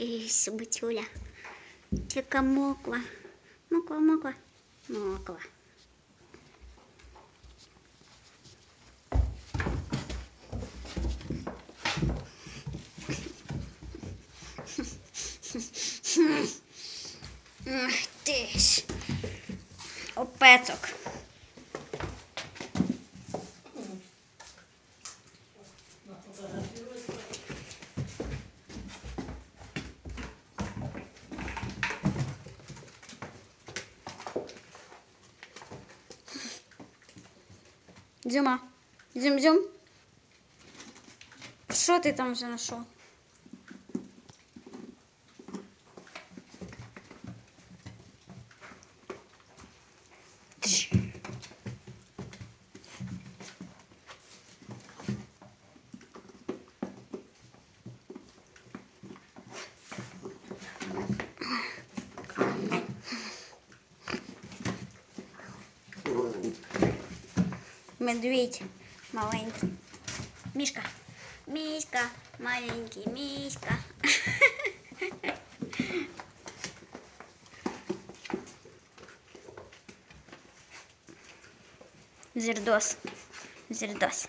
Тісь, бутюля. Яка моква. Моква, моква. Моква. Ах ти ж. Опецок. Діма, Дім, Дім. Що ти там вже знайшов? Thank you Медведь маленький. Мишка. Мишка, маленький мишка. Зердос. Зердос.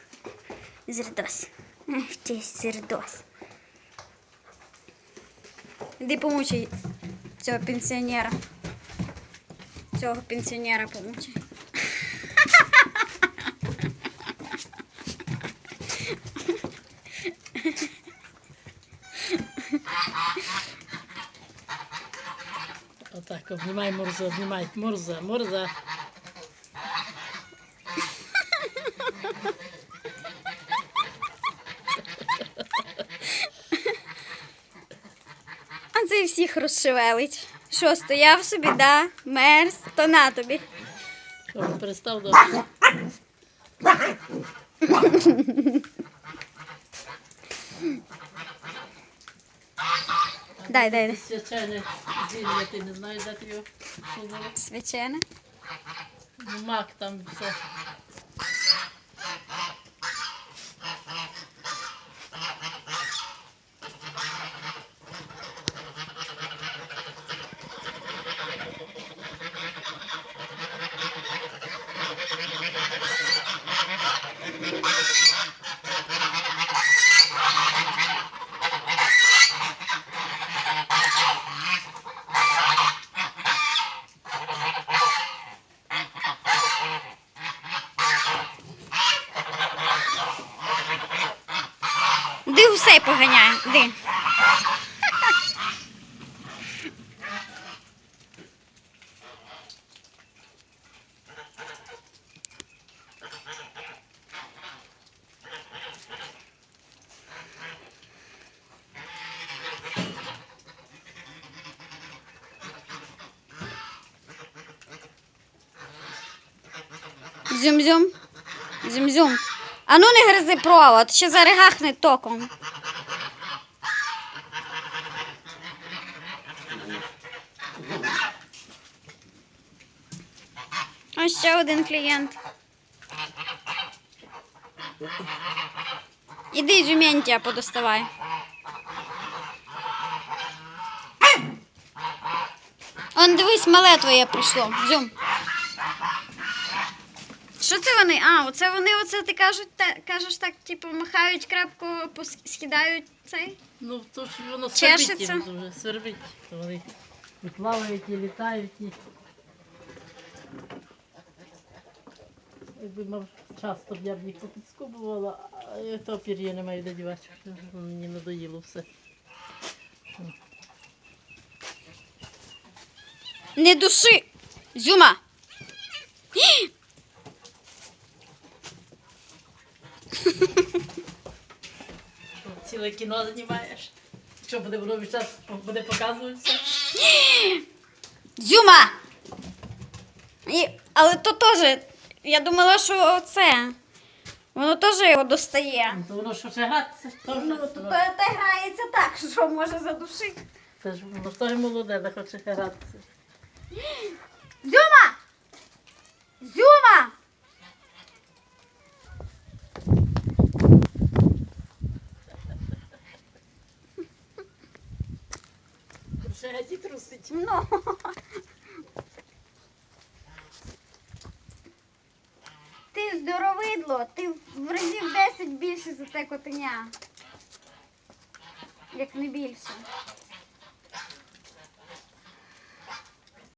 Зердос. Ах ти зердос. Іди помучай цього пенсіонера. Цього пенсіонера помучай. Отак, обнімай Мурзу, обнімай. Мурза, Мурза. А це всіх розшевелить. Що, стояв собі, да? Мерз, то на тобі. О, перестав до. Дай, дай, дай. Зілля, ти не знаєш, де ти його? Свячене. Ну, мак там все. Ди гусей поганяє. Ди. Зюм-зюм. Зюм-зюм. А ну не гризи провод, ще заригахне током. Ось ще один клієнт. Іди жументія подоставай. Он дивись, мале твоє прийшло. Зюм. Що це вони? А, оце вони, оце ти кажуть, та, кажеш так, типу, махають крепко, пос- скидають цей. Ну, то ж воно Чешеться? свербить їм дуже, свербить. То вони і плавають, і літають, і... Якби мав часто б я б їх попідскубувала, а я то пір'я не маю де дівати. Мені надоїло все. Не души! Зюма! Гі! Ціле кіно знімаєш. Що буде воно весь час буде показуватися? Зюма! І, але то теж, я думала, що це. Воно теж його достає. Ну, То воно що ще гратися? То Ну, то, то, те грається так, що може задушити. Це ж воно ж теж молоде, де хоче гратися. Зюма! Зюма! Ще геть трусить. Ну. Ти здоровидло, ти в разів 10 більше за те котеня. Як не більше.